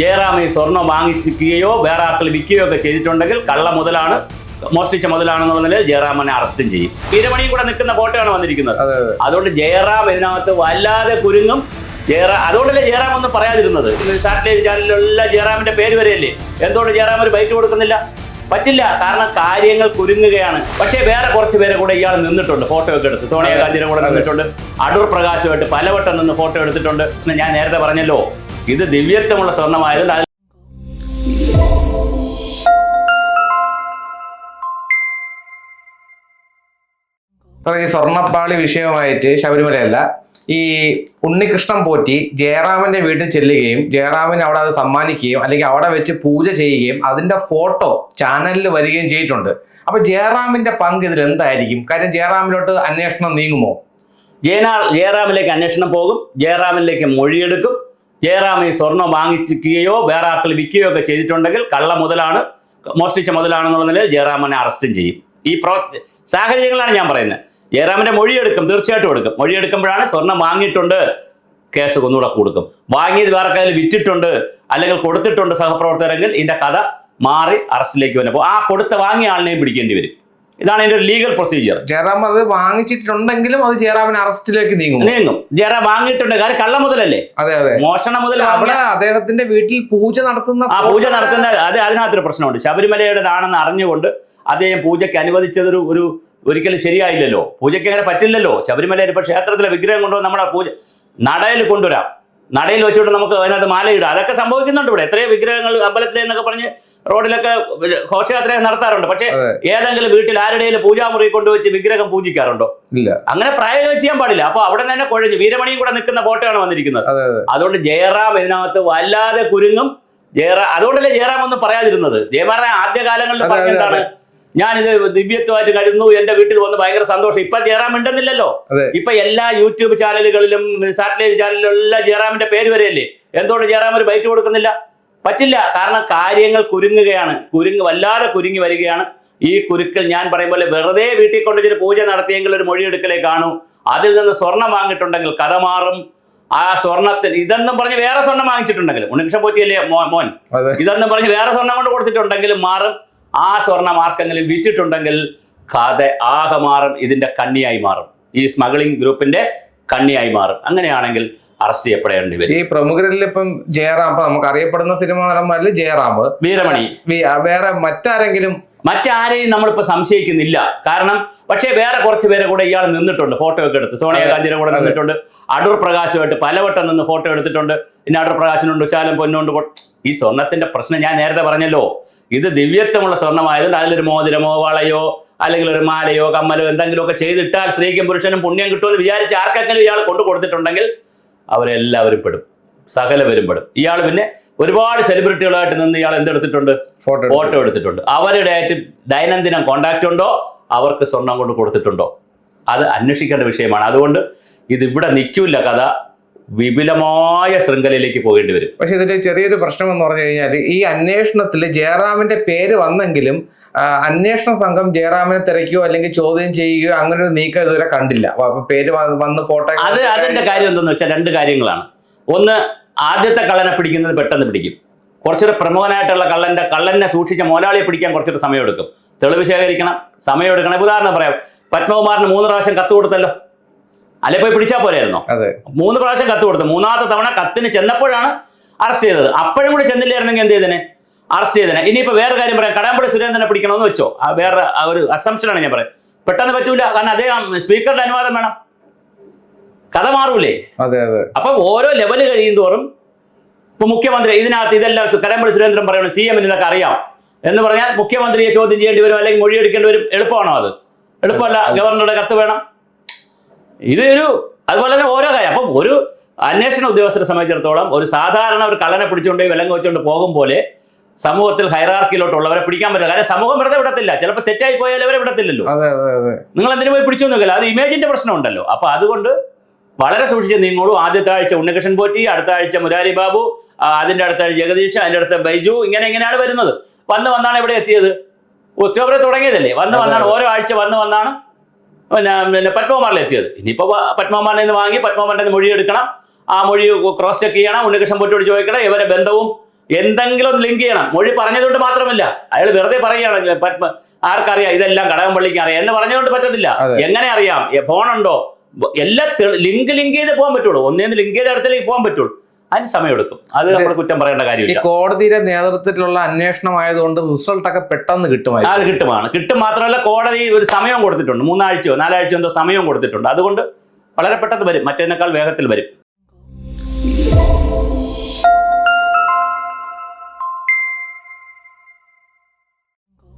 ജയറാം ഈ സ്വർണം വാങ്ങിക്കുകയോ വേറെ ആർക്കിൽ വിൽക്കുകയോ ഒക്കെ ചെയ്തിട്ടുണ്ടെങ്കിൽ കള്ള മുതലാണ് മോഷ്ടിച്ച മുതലാണെന്നുള്ള നിലയിൽ ജയറാമനെ അറസ്റ്റും ചെയ്യും. വീരമണിയും കൂടെ നിൽക്കുന്ന ഫോട്ടോയാണ് വന്നിരിക്കുന്നത്. അതെ അതെ. അതുകൊണ്ട് ജയറാം ഇതിനകത്ത് വല്ലാതെ കുരുങ്ങും. ജയറാം അതുകൊണ്ടല്ലേ ജയറാം ഒന്നും പറയാതിരുന്നത്? സാറ്റലൈറ്റ് ചാനലിലുള്ള ജയറാമിന്റെ പേര് വരെയല്ലേ? എന്തുകൊണ്ട് ജയറാം ഒരു ബൈറ്റ് കൊടുക്കുന്നില്ല? പറ്റില്ല. കാരണം കാര്യങ്ങൾ കുരുങ്ങുകയാണ്. പക്ഷേ വേറെ കുറച്ച് പേരെ കൂടെ ഇയാൾ നിന്നിട്ടുണ്ട് ഫോട്ടോ ഒക്കെ എടുത്ത്. സോണിയാഗാന്ധിയുടെ കൂടെ നിന്നിട്ടുണ്ട്. അടൂർ പ്രകാശുമായിട്ട് പലവട്ടം നിന്ന് ഫോട്ടോ എടുത്തിട്ടുണ്ട്. ഞാൻ നേരത്തെ പറഞ്ഞല്ലോ ഇത് ദിവ്യത്വമുള്ള സ്വർണമായതുകൊണ്ട് അതിൽ ഈ സ്വർണപ്പാളി വിഷയമായിട്ട് ശബരിമലയല്ല. ഈ ഉണ്ണികൃഷ്ണൻ പോറ്റി ജയറാമന്റെ വീട്ടിൽ ചെല്ലുകയും ജയറാമിന് അവിടെ അത് സമ്മാനിക്കുകയും അല്ലെങ്കിൽ അവിടെ വെച്ച് പൂജ ചെയ്യുകയും അതിന്റെ ഫോട്ടോ ചാനലിൽ വരികയും ചെയ്തിട്ടുണ്ട്. അപ്പൊ ജയറാമിന്റെ പങ്ക് ഇതിൽ എന്തായിരിക്കും? കാര്യം ജയറാമിലോട്ട് അന്വേഷണം നീങ്ങുമോ? ജയനാൾ ജയറാമിലേക്ക് അന്വേഷണം പോകും. ജയറാമിലേക്ക് മൊഴിയെടുക്കും. ജയറാം ഈ സ്വർണം വാങ്ങിക്കുകയോ വേറെ ആർക്കിൽ വിൽക്കുകയോ ഒക്കെ ചെയ്തിട്ടുണ്ടെങ്കിൽ കള്ള മുതലാണ് മോഷ്ടിച്ച മുതലാണെന്നുള്ള നിലയിൽ ജയറാമനെ അറസ്റ്റും ചെയ്യും. ഈ പ്രവർ സാഹചര്യങ്ങളാണ് ഞാൻ പറയുന്നത്. ജയറാമിന്റെ മൊഴിയെടുക്കും തീർച്ചയായിട്ടും എടുക്കും. മൊഴിയെടുക്കുമ്പോഴാണ് സ്വർണം വാങ്ങിയിട്ടുണ്ട് കേസ് ഒന്നുകൂടെ കൊടുക്കും. വാങ്ങിയത് വേറെ കയ്യിൽ വിറ്റിട്ടുണ്ട് അല്ലെങ്കിൽ കൊടുത്തിട്ടുണ്ട് സഹപ്രവർത്തകരെങ്കിൽ ഇതിന്റെ കഥ മാറി അറസ്റ്റിലേക്ക് വന്നപ്പോൾ ആ കൊടുത്ത വാങ്ങിയ ആളിനെയും പിടിക്കേണ്ടി വരും. ഇതാണ് അതിന്റെ ഒരു ലീഗൽ പ്രൊസീജിയർ ജയറാം അത് വാങ്ങിച്ചിട്ടുണ്ടെങ്കിലും അത് ജയറാമിന് അറസ്റ്റിലേക്ക് നീങ്ങും. നീങ്ങും. ജയറാം വാങ്ങിയിട്ടുണ്ട്. കാര്യം കള്ള മുതലല്ലേ? അതെ അതെ. മോഷണ മുതൽ അവിടെ അദ്ദേഹത്തിന്റെ വീട്ടിൽ പൂജ നടത്തുന്ന ആ പൂജ നടത്തുന്ന അത് അതിനകത്തൊരു പ്രശ്നമുണ്ട്. ശബരിമലയുടേതാണെന്ന് അറിഞ്ഞുകൊണ്ട് അദ്ദേഹം പൂജയ്ക്ക് അനുവദിച്ചതൊരു ഒരു ഒരിക്കലും ശരിയായില്ലല്ലോ. പൂജയ്ക്ക് അങ്ങനെ പറ്റില്ലല്ലോ. ശബരിമലയിൽ ഇപ്പൊ ക്ഷേത്രത്തിലെ വിഗ്രഹം കൊണ്ടുവന്ന് നമ്മുടെ പൂജ നടയിൽ കൊണ്ടുവരാം. നടയിൽ വെച്ചുകൊണ്ട് നമുക്ക് അതിനകത്ത് മാലയിടുക. അതൊക്കെ സംഭവിക്കുന്നുണ്ട് ഇവിടെ. എത്രയോ വിഗ്രഹങ്ങൾ അമ്പലത്തിലെ എന്നൊക്കെ പറഞ്ഞ് റോഡിലൊക്കെ ഘോഷയാത്ര നടത്താറുണ്ട്. പക്ഷെ ഏതെങ്കിലും വീട്ടിൽ ആരുടെയും പൂജാമുറി കൊണ്ടുവച്ച് വിഗ്രഹം പൂജിക്കാറുണ്ടോ? ഇല്ല. അങ്ങനെ പ്രായോഗം ചെയ്യാൻ പാടില്ല. അപ്പൊ അവിടെ തന്നെ കുഴഞ്ഞു വീരമണിയും കൂടെ നിൽക്കുന്ന ഫോട്ടോയാണ് വന്നിരിക്കുന്നത്. അതെ അതെ. അതുകൊണ്ട് ജയറാം ഇതിനകത്ത് വല്ലാതെ കുരുങ്ങും. ജയറാം അതുകൊണ്ടല്ലേ ജയറാം ഒന്നും പറയാതിരുന്നത്? ജയറാം ആദ്യ കാലങ്ങളിൽ പറഞ്ഞെന്താണ്? ഞാനിത് ദിവ്യത്വമായിട്ട് കരുതുന്നു. എന്റെ വീട്ടിൽ വന്ന് ഭയങ്കര സന്തോഷം. ഇപ്പൊ ജയറാം ഉണ്ടെന്നില്ലല്ലോ. ഇപ്പൊ എല്ലാ യൂട്യൂബ് ചാനലുകളിലും സാറ്റലൈറ്റ് ചാനലിലും എല്ലാ ജയറാമിന്റെ പേര് വരെയല്ലേ? എന്തുകൊണ്ട് ജയറാം ഒരു ബൈറ്റ് കൊടുക്കുന്നില്ല? പറ്റില്ല. കാരണം കാര്യങ്ങൾ കുരുങ്ങുകയാണ്. കുരുങ്ങ് വല്ലാതെ കുരുങ്ങി വരികയാണ്. ഈ കുരുക്കൾ ഞാൻ പറയും പോലെ വെറുതെ വീട്ടിൽ കൊണ്ടുവച്ചൊരു പൂജ നടത്തിയെങ്കിൽ ഒരു മൊഴിയെടുക്കലേ കാണൂ. അതിൽ നിന്ന് സ്വർണം വാങ്ങിയിട്ടുണ്ടെങ്കിൽ കഥ മാറും. ആ സ്വർണത്തിന് ഇതെന്നും പറഞ്ഞ് വേറെ സ്വർണം വാങ്ങിച്ചിട്ടുണ്ടെങ്കിൽ. ഉണ്ണിക്ഷം പോറ്റിയല്ലേ മോൻ? ഇതെന്നും പറഞ്ഞ് വേറെ സ്വർണം കൊണ്ട് കൊടുത്തിട്ടുണ്ടെങ്കിലും മാറും. ആ സ്വർണ മാർക്കെങ്കിലും വിറ്റിട്ടുണ്ടെങ്കിൽ കഥ ആകെ മാറും ഇതിന്റെ കണ്ണിയായി മാറും. ഈ സ്മഗ്ലിംഗ് ഗ്രൂപ്പിന്റെ കണ്ണിയായി മാറും. അങ്ങനെയാണെങ്കിൽ അറസ്റ്റ് ചെയ്യപ്പെടേണ്ടി വരും. ഈ പ്രമുഖരിൽ ഇപ്പം ജയറാം നമുക്ക് അറിയപ്പെടുന്ന സിനിമാ നടന്മാരിൽ ജയറാം. വീരമണി. വേറെ മറ്റാരെങ്കിലും? മറ്റാരെയും നമ്മളിപ്പോൾ സംശയിക്കുന്നില്ല. കാരണം പക്ഷേ വേറെ കുറച്ച് പേരെ കൂടെ ഇയാൾ നിന്നിട്ടുണ്ട് ഫോട്ടോ ഒക്കെ എടുത്ത്. സോണിയാഗാന്ധിയുടെ കൂടെ. നിന്നിട്ടുണ്ട്. അടൂർ പ്രകാശുമായിട്ട് പലവട്ടം നിന്ന് ഫോട്ടോ എടുത്തിട്ടുണ്ട്. പിന്നെ അടൂർ പ്രകാശിനുണ്ട് ശാലം പൊന്നുണ്ട് ഈ സ്വർണത്തിന്റെ പ്രശ്നം ഞാൻ നേരത്തെ പറഞ്ഞല്ലോ. ഇത് ദിവ്യത്വമുള്ള സ്വർണമായതുകൊണ്ട് അതിലൊരു മോതിരമോ വളയോ അല്ലെങ്കിൽ ഒരു മാലയോ കമ്മലോ എന്തെങ്കിലുമൊക്കെ ചെയ്തിട്ടാൽ സ്ത്രീക്കും പുരുഷനും പുണ്യം കിട്ടുമെന്ന് വിചാരിച്ച് ആർക്കെങ്കിലും ഇയാൾ കൊണ്ടു കൊടുത്തിട്ടുണ്ടെങ്കിൽ അവരെല്ലാവരും പെടും. സകലവരും പെടും. ഇയാൾ പിന്നെ ഒരുപാട് സെലിബ്രിറ്റികളായിട്ട് നിന്ന് ഇയാൾ എന്തെടുത്തിട്ടുണ്ട്? ഫോട്ടോ ഫോട്ടോ എടുത്തിട്ടുണ്ട്. അവരുടെ ആയിട്ട് ദൈനംദിനം കോണ്ടാക്ട് ഉണ്ടോ? അവർക്ക് സ്വർണം കൊണ്ട് കൊടുത്തിട്ടുണ്ടോ? അത് അന്വേഷിക്കേണ്ട വിഷയമാണ്. അതുകൊണ്ട് ഇത് ഇവിടെ നിൽക്കില്ല കഥ. വിപുലമായ ശൃംഖലയിലേക്ക് പോകേണ്ടി വരും. പക്ഷെ ഇതിന്റെ ചെറിയൊരു പ്രശ്നം എന്ന് പറഞ്ഞു കഴിഞ്ഞാൽ ഈ അന്വേഷണത്തിൽ ജയറാമിന്റെ പേര് വന്നെങ്കിലും അന്വേഷണ സംഘം ജയറാമിനെ തിരക്കുകയോ അല്ലെങ്കിൽ ചോദ്യം ചെയ്യുകയോ അങ്ങനെ ഒരു നീക്കം ഇതുവരെ കണ്ടില്ല. പേര് വന്ന് ഫോട്ടോ അത് അതിന്റെ കാര്യം എന്തെന്ന് വെച്ചാൽ രണ്ട് കാര്യങ്ങളാണ്. ഒന്ന് ആദ്യത്തെ കള്ളനെ പിടിക്കുന്നത് പെട്ടെന്ന് പിടിക്കും. കുറച്ചുകൂടെ പ്രമുഖനായിട്ടുള്ള കള്ളന്റെ കള്ളനെ സൂക്ഷിച്ച മോലാളിയെ പിടിക്കാൻ കുറച്ചൊരു സമയം എടുക്കും തെളിവ് ശേഖരിക്കണം സമയം എടുക്കണം ഉദാഹരണം പറയാം. പത്മകുമാറിന് മൂന്ന് പ്രാവശ്യം കത്ത് കൊടുത്തല്ലോ. അല്ലെ പോയി പിടിച്ചാൽ പോരായിരുന്നോ. അതെ. മൂന്ന് പ്രാവശ്യം കത്ത് കൊടുത്തു. മൂന്നാമത്തെ തവണ കത്തിന് ചെന്നപ്പോഴാണ് അറസ്റ്റ് ചെയ്തത്. അപ്പോഴും കൂടി ചെന്നില്ലായിരുന്നെങ്കിൽ എന്ത് ചെയ്തേനെ? അറസ്റ്റ് ചെയ്തേനെ. ഇനിയിപ്പോൾ വേറെ കാര്യം പറയാം. കടമ്പള്ളി സുരേന്ദ്രനെ പിടിക്കണമെന്ന് വെച്ചോ. ആ വേറെ ഒരു അസംഷനാണ് ഞാൻ പറയാം. പെട്ടെന്ന് പറ്റൂല. കാരണം അദ്ദേഹം സ്പീക്കറുടെ അനുവാദം വേണം. കഥ മാറൂലേ? അതെ അതെ. അപ്പൊ ഓരോ ലെവൽ കഴിയും തോറും ഇപ്പൊ മുഖ്യമന്ത്രി ഇതിനകത്ത് ഇതെല്ലാം കടമ്പള്ളി സുരേന്ദ്രൻ പറയുന്നു സി എമ്മിന് ഇതൊക്കെ അറിയാം. എന്ന് പറഞ്ഞാൽ മുഖ്യമന്ത്രിയെ ചോദ്യം ചെയ്യേണ്ടി വരും അല്ലെങ്കിൽ മൊഴിയെടുക്കേണ്ടി വരും. എളുപ്പമാണോ അത്? എളുപ്പമല്ല. ഗവർണറുടെ കത്ത് വേണം. ഇത് ഒരു അതുപോലെ തന്നെ ഓരോ കാര്യം. അപ്പം ഒരു അന്വേഷണ ഉദ്യോഗസ്ഥരെ സംബന്ധിച്ചിടത്തോളം ഒരു സാധാരണ ഒരു കള്ളനെ പിടിച്ചുകൊണ്ട് വിലങ്ങ് വെച്ചുകൊണ്ട് പോകും പോലെ സമൂഹത്തിൽ ഹൈറാർക്കിയിലോട്ടുള്ളവരെ പിടിക്കാൻ പറ്റില്ല. കാരണം സമൂഹം വെറുതെ വിടത്തില്ല. ചിലപ്പോൾ തെറ്റായി പോയാൽ അവരെ വിടത്തില്ലല്ലോ. നിങ്ങൾ എന്തിനു പോയി പിടിച്ചു നോക്കില്ല അത് ഇമേജിന്റെ പ്രശ്നമുണ്ടല്ലോ. അപ്പൊ അതുകൊണ്ട് വളരെ സൂക്ഷിച്ച് നീങ്ങോളൂ ആദ്യത്തെ ആഴ്ച ഉണ്ണികൃഷ്ണൻ പോറ്റി അടുത്ത ആഴ്ച മുരാരി ബാബു അതിന്റെ അടുത്ത ആഴ്ച ജഗദീഷ് അതിന്റെ അടുത്ത ബൈജു ഇങ്ങനെ ഇങ്ങനെയാണ് വരുന്നത്. വന്ന് വന്നാണ് ഇവിടെ എത്തിയത്. ഒക്ടോബറിൽ തുടങ്ങിയതല്ലേ? വന്ന് വന്നാണ്. ഓരോ ആഴ്ച വന്ന് വന്നാണ് പിന്നെ പിന്നെ പത്മകുമാറിൽ എത്തിയത്. ഇനിയിപ്പോൾ പത്മകുമാറിൽ നിന്ന് വാങ്ങി പത്മകുമാറിന്റെ നിന്ന് മൊഴി എടുക്കണം. ആ മൊഴി ക്രോസ് ചെക്ക് ചെയ്യണം. ഉണ്ണികൃഷ്ണൻ പൊട്ടിയോട് ചോദിക്കണം ഇവരെ ബന്ധവും എന്തെങ്കിലും ഒന്ന് ലിങ്ക് ചെയ്യണം. മൊഴി പറഞ്ഞതുകൊണ്ട് മാത്രമല്ല അയാൾ വെറുതെ പറയുകയാണ് പത്മ- ആർക്കറിയാം? ഇതെല്ലാം കടകംപള്ളിക്ക് അറിയാം. എന്ന് പറഞ്ഞതുകൊണ്ട് പറ്റത്തില്ല. എങ്ങനെ അറിയാം? ഫോണുണ്ടോ എല്ലാ ലിങ്ക് ലിങ്ക് ചെയ്ത് പോകാൻ പറ്റുള്ളൂ. ഒന്നേന്ന് ലിങ്ക് ചെയ്ത അടുത്തേക്ക് പോകാൻ പറ്റുള്ളൂ. അതിന് സമയമെടുക്കും. അത് നമ്മൾ കുറ്റം പറയേണ്ട കാര്യമില്ല. കോടതിയുടെ നേതൃത്വത്തിലുള്ള അന്വേഷണം ആയതുകൊണ്ട് റിസൾട്ട് ഒക്കെ പെട്ടെന്ന് കിട്ടുമായി അത് കിട്ടുമാണ്. കിട്ടും മാത്രമല്ല കോടതി ഒരു സമയം കൊടുത്തിട്ടുണ്ട്. മൂന്നാഴ്ചയോ നാലാഴ്ചയോ എന്തോ സമയം കൊടുത്തിട്ടുണ്ട്. അതുകൊണ്ട് വളരെ പെട്ടെന്ന് വരും. മറ്റേനേക്കാൾ വേഗത്തിൽ വരും.